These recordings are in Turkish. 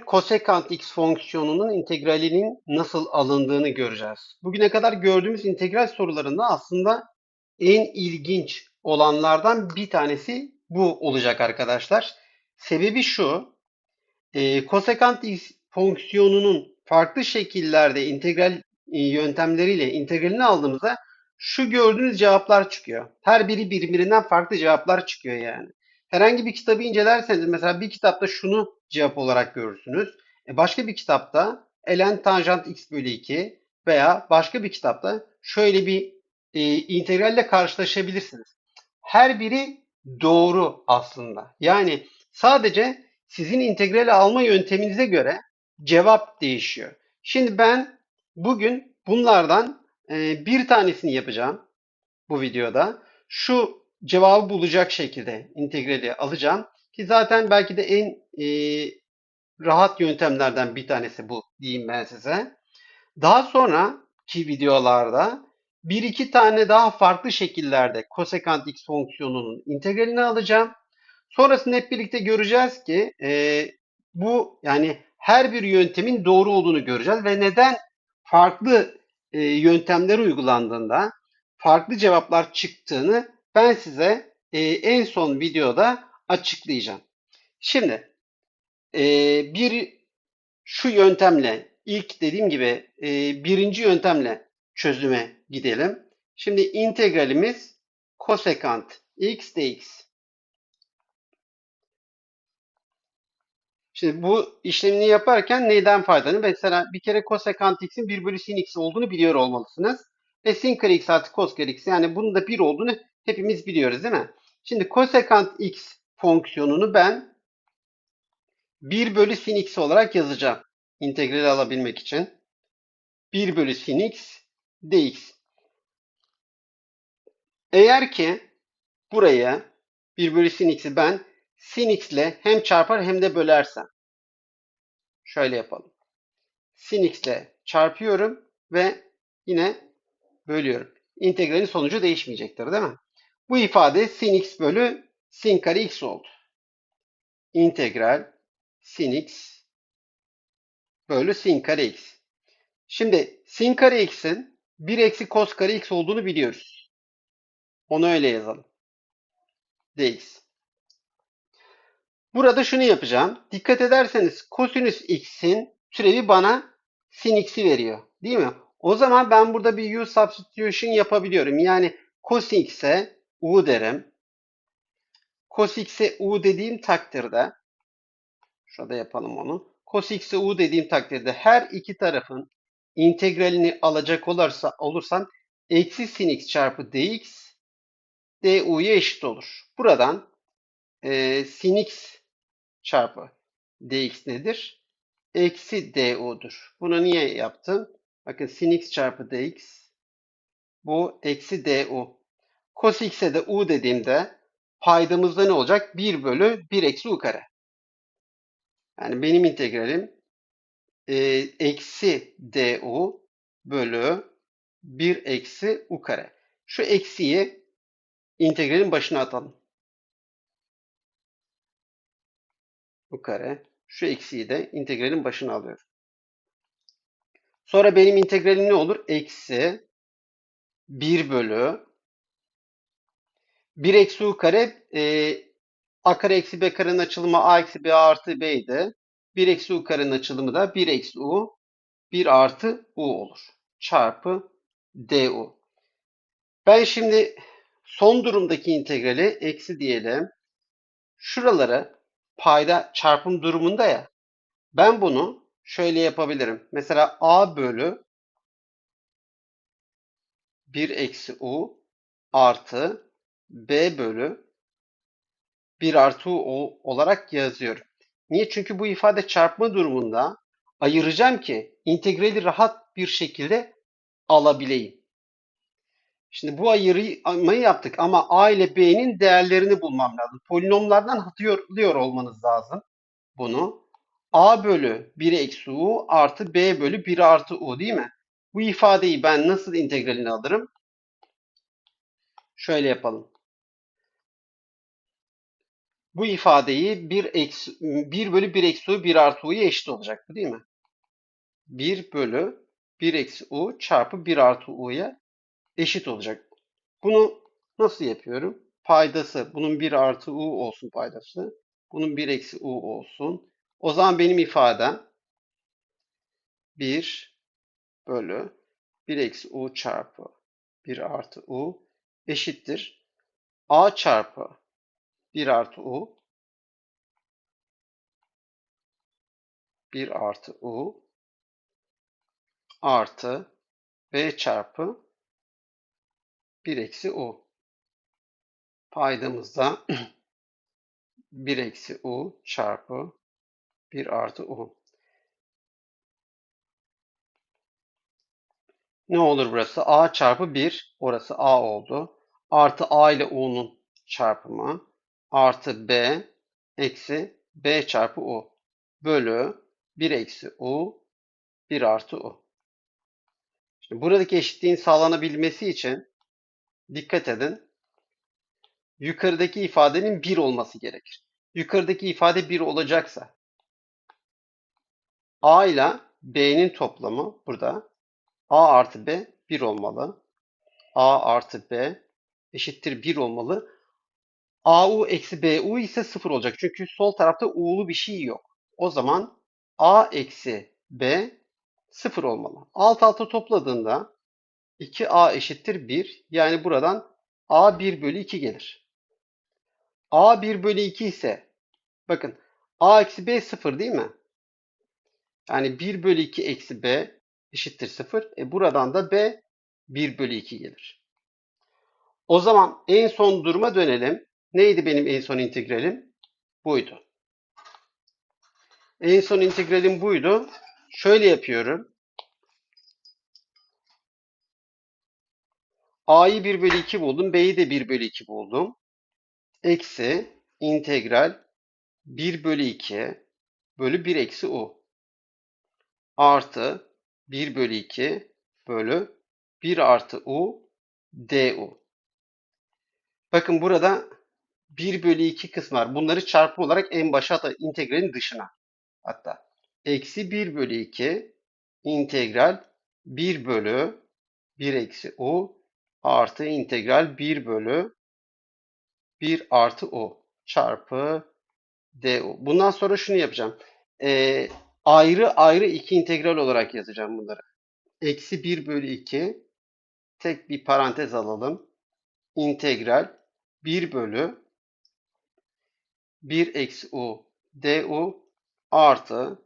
Bugün kosekant x fonksiyonunun integralinin nasıl alındığını göreceğiz. Bugüne kadar gördüğümüz integral sorularında aslında en ilginç olanlardan bir tanesi bu olacak arkadaşlar. Sebebi şu, e, kosekant x fonksiyonunun farklı şekillerde integral e, yöntemleriyle integralini aldığımızda şu gördüğünüz cevaplar çıkıyor. Her biri birbirinden farklı cevaplar çıkıyor yani. Herhangi bir kitabı incelerseniz mesela bir kitapta şunu cevap olarak görürsünüz. E başka bir kitapta ln tanjant x bölü 2 veya başka bir kitapta şöyle bir e, integralle karşılaşabilirsiniz. Her biri doğru aslında. Yani sadece sizin integrali alma yönteminize göre cevap değişiyor. Şimdi ben bugün bunlardan e, bir tanesini yapacağım bu videoda. Şu cevabı bulacak şekilde integrali alacağım. Ki zaten belki de en e, rahat yöntemlerden bir tanesi bu diyeyim ben size. Daha sonraki videolarda bir iki tane daha farklı şekillerde kosekant x fonksiyonunun integralini alacağım. Sonrasında hep birlikte göreceğiz ki e, bu yani her bir yöntemin doğru olduğunu göreceğiz ve neden farklı e, yöntemler uygulandığında farklı cevaplar çıktığını ben size e, en son videoda açıklayacağım. Şimdi e, bir şu yöntemle ilk dediğim gibi e, birinci yöntemle çözüme gidelim. Şimdi integralimiz kosekant x dx. Şimdi bu işlemini yaparken neyden faydalanır? Mesela bir kere kosekant x'in 1 bölü sin x olduğunu biliyor olmalısınız. Ve sin kare x artı cos kare x yani bunun da 1 olduğunu hepimiz biliyoruz değil mi? Şimdi kosekant x fonksiyonunu ben 1 bölü sin x olarak yazacağım. İntegrali alabilmek için. 1 bölü sin x dx. Eğer ki buraya 1 bölü sin x'i ben sin x ile hem çarpar hem de bölersem. Şöyle yapalım. Sin x ile çarpıyorum ve yine bölüyorum. İntegralin sonucu değişmeyecektir değil mi? Bu ifade sin x bölü sin kare x oldu. İntegral sin x bölü sin kare x. Şimdi sin kare x'in 1 eksi cos kare x olduğunu biliyoruz. Onu öyle yazalım. dx. Burada şunu yapacağım. Dikkat ederseniz kosinüs x'in türevi bana sin x'i veriyor. Değil mi? O zaman ben burada bir u substitution yapabiliyorum. Yani cos x'e u derim. Cos x'e u dediğim takdirde şurada yapalım onu. Cos x'e u dediğim takdirde her iki tarafın integralini alacak olursa olursam eksi sin x çarpı dx du'ya eşit olur. Buradan e, sin x çarpı dx nedir? Eksi du'dur. Bunu niye yaptım? Bakın sin x çarpı dx bu eksi du. Cos x'e de u dediğimde paydamızda ne olacak? 1 bölü 1 eksi u kare. Yani benim integralim e, eksi du bölü 1 eksi u kare. Şu eksiyi integralin başına atalım. u kare. Şu eksiyi de integralin başına alıyorum. Sonra benim integralim ne olur? Eksi 1 bölü 1 eksi u kare e, a kare eksi b karenin açılımı a eksi b artı b idi. 1 eksi u karenin açılımı da 1 eksi u 1 artı u olur. Çarpı du. Ben şimdi son durumdaki integrali eksi diyelim. Şuraları payda çarpım durumunda ya. Ben bunu şöyle yapabilirim. Mesela a bölü 1 eksi u artı b bölü 1 artı u olarak yazıyorum. Niye? Çünkü bu ifade çarpma durumunda ayıracağım ki integrali rahat bir şekilde alabileyim. Şimdi bu ayırmayı yaptık ama a ile b'nin değerlerini bulmam lazım. Polinomlardan hatırlıyor olmanız lazım bunu. a bölü 1 eksi u artı b bölü 1 artı u değil mi? Bu ifadeyi ben nasıl integralini alırım? Şöyle yapalım. Bu ifadeyi 1, eksi, 1 bölü 1 eksi u 1 artı u'ya eşit olacak bu değil mi? 1 bölü 1 eksi u çarpı 1 artı u'ya eşit olacak. Bunu nasıl yapıyorum? Paydası bunun 1 artı u olsun paydası. Bunun 1 eksi u olsun. O zaman benim ifadem 1 bölü 1 eksi u çarpı 1 artı u eşittir. a çarpı 1 artı u 1 artı u artı b çarpı 1 eksi u. Paydamızda 1 eksi u çarpı 1 artı u. Ne olur burası? a çarpı 1. Orası a oldu. Artı a ile u'nun çarpımı. Artı b eksi b çarpı u. Bölü 1 eksi u 1 artı u. Şimdi buradaki eşitliğin sağlanabilmesi için dikkat edin. Yukarıdaki ifadenin 1 olması gerekir. Yukarıdaki ifade 1 olacaksa a ile b'nin toplamı burada a artı b 1 olmalı. a artı b eşittir 1 olmalı. AU eksi BU ise 0 olacak. Çünkü sol tarafta U'lu bir şey yok. O zaman A eksi B 0 olmalı. Alt alta topladığında 2A eşittir 1. Yani buradan A 1 bölü 2 gelir. A 1 bölü 2 ise bakın A eksi B 0 değil mi? Yani 1 bölü 2 eksi B eşittir 0. E buradan da B 1 bölü 2 gelir. O zaman en son duruma dönelim. Neydi benim en son integralim? Buydu. En son integralim buydu. Şöyle yapıyorum. A'yı 1 bölü 2 buldum. B'yi de 1 bölü 2 buldum. Eksi integral 1 bölü 2 bölü 1 eksi u. Artı 1 bölü 2 bölü 1 artı u du. Bakın burada 1 bölü 2 kısmı var. Bunları çarpı olarak en başa da integralin dışına. Hatta eksi 1 bölü 2 integral 1 bölü 1 eksi u artı integral 1 bölü 1 artı u çarpı du. Bundan sonra şunu yapacağım. Ee, ayrı ayrı iki integral olarak yazacağım bunları. Eksi 1 bölü 2 tek bir parantez alalım. İntegral 1 bölü 1 eksi u du artı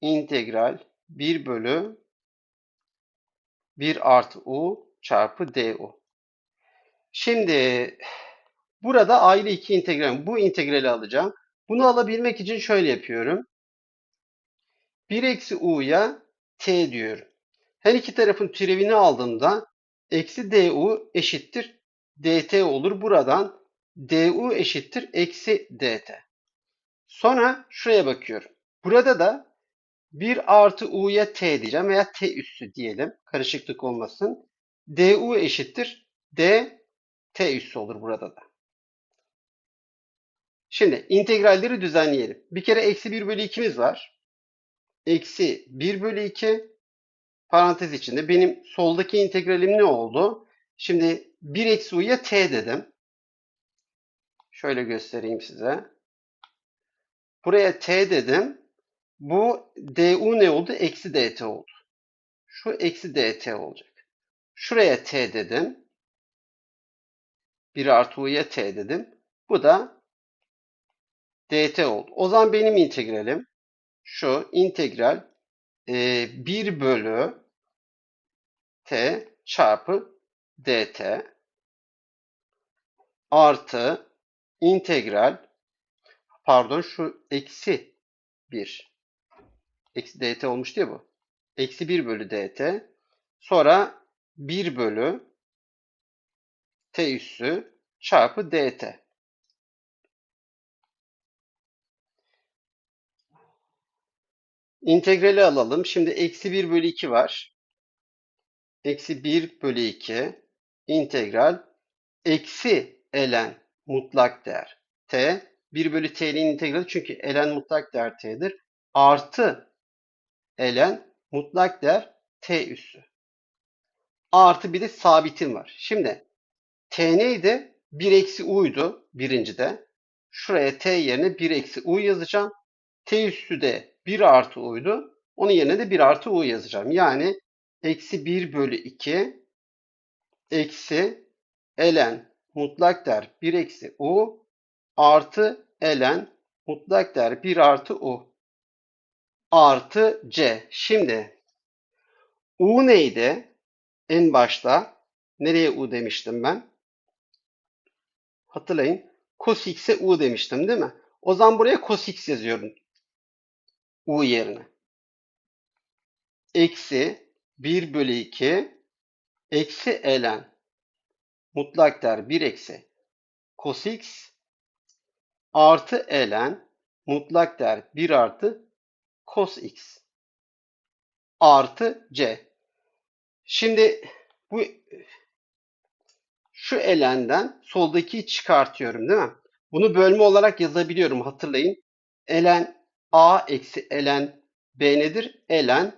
integral 1 bölü 1 artı u çarpı du. Şimdi burada ayrı iki integral. Bu integrali alacağım. Bunu alabilmek için şöyle yapıyorum. 1 eksi u'ya t diyorum. Her iki tarafın türevini aldığımda eksi du eşittir dt olur. Buradan du eşittir eksi dt. Sonra şuraya bakıyorum. Burada da 1 artı u'ya t diyeceğim veya t üssü diyelim. Karışıklık olmasın. du eşittir d t üssü olur burada da. Şimdi integralleri düzenleyelim. Bir kere eksi 1 bölü 2'miz var. Eksi 1 bölü 2 parantez içinde. Benim soldaki integralim ne oldu? Şimdi 1 eksi u'ya t dedim. Şöyle göstereyim size. Buraya t dedim. Bu du ne oldu? Eksi dt oldu. Şu eksi dt olacak. Şuraya t dedim. 1 artı u'ya t dedim. Bu da dt oldu. O zaman benim integralim şu integral e, 1 bölü t çarpı dt artı integral pardon şu eksi 1 eksi dt olmuş diye bu. Eksi 1 bölü dt sonra 1 bölü t üssü çarpı dt. İntegrali alalım. Şimdi eksi 1 bölü 2 var. Eksi 1 bölü 2 integral eksi ln mutlak değer t 1 bölü t'nin integrali çünkü ln mutlak değer t'dir. Artı ln mutlak değer t üssü. Artı bir de sabitim var. Şimdi t neydi? 1 eksi u'ydu birincide. Şuraya t yerine 1 eksi u yazacağım. t üssü de 1 artı u'ydu. Onun yerine de 1 artı u yazacağım. Yani eksi 1 bölü 2 eksi ln mutlak değer 1 eksi u artı ln mutlak değer 1 artı u artı c. Şimdi u neydi? En başta nereye u demiştim ben? Hatırlayın. Cos x'e u demiştim değil mi? O zaman buraya cos x yazıyorum. u yerine. Eksi 1 bölü 2 eksi ln mutlak değer 1 eksi cos x artı ln mutlak değer 1 artı cos x artı c. Şimdi bu şu ln'den soldakiyi çıkartıyorum değil mi? Bunu bölme olarak yazabiliyorum hatırlayın. ln a eksi ln b nedir? ln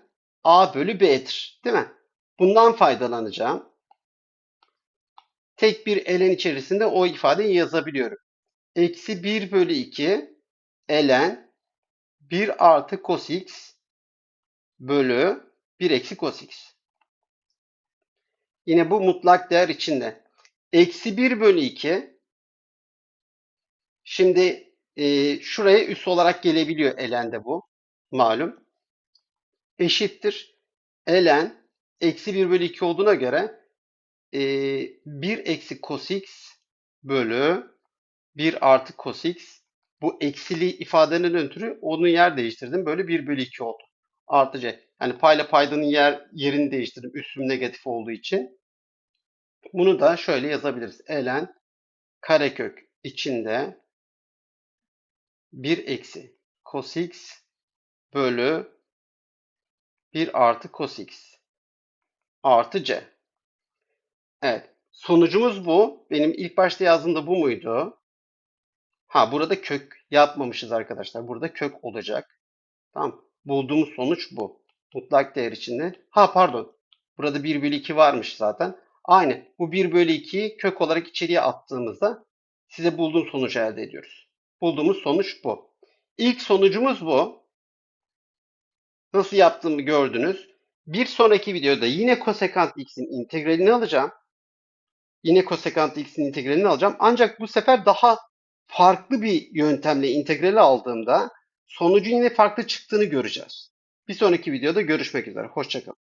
a bölü b'dir değil mi? Bundan faydalanacağım. Tek bir ln içerisinde o ifadeyi yazabiliyorum. Eksi 1 bölü 2 ln 1 artı cos x bölü 1 eksi cos x. Yine bu mutlak değer içinde. Eksi 1 bölü 2 şimdi e, şuraya üs olarak gelebiliyor ln'de bu. Malum. Eşittir. ln eksi 1 bölü 2 olduğuna göre e, 1 eksi cos x bölü 1 artı cos x bu eksili ifadenin ötürü onun yer değiştirdim. Böyle 1 bölü 2 oldu. Artı c. Yani payla paydanın yer yerini değiştirdim. Üssüm negatif olduğu için. Bunu da şöyle yazabiliriz. ln karekök içinde 1 eksi cos x bölü 1 artı cos x artı c. Evet. Sonucumuz bu. Benim ilk başta yazdığımda bu muydu? Ha burada kök yapmamışız arkadaşlar. Burada kök olacak. Tamam. Bulduğumuz sonuç bu. Mutlak değer içinde. Ha pardon. Burada 1 bölü 2 varmış zaten. Aynı. Bu 1 bölü 2'yi kök olarak içeriye attığımızda size bulduğum sonucu elde ediyoruz. Bulduğumuz sonuç bu. İlk sonucumuz bu. Nasıl yaptığımı gördünüz. Bir sonraki videoda yine kosekant x'in integralini alacağım. Yine kosekant x'in integralini alacağım. Ancak bu sefer daha farklı bir yöntemle integrali aldığımda sonucun yine farklı çıktığını göreceğiz. Bir sonraki videoda görüşmek üzere. Hoşçakalın.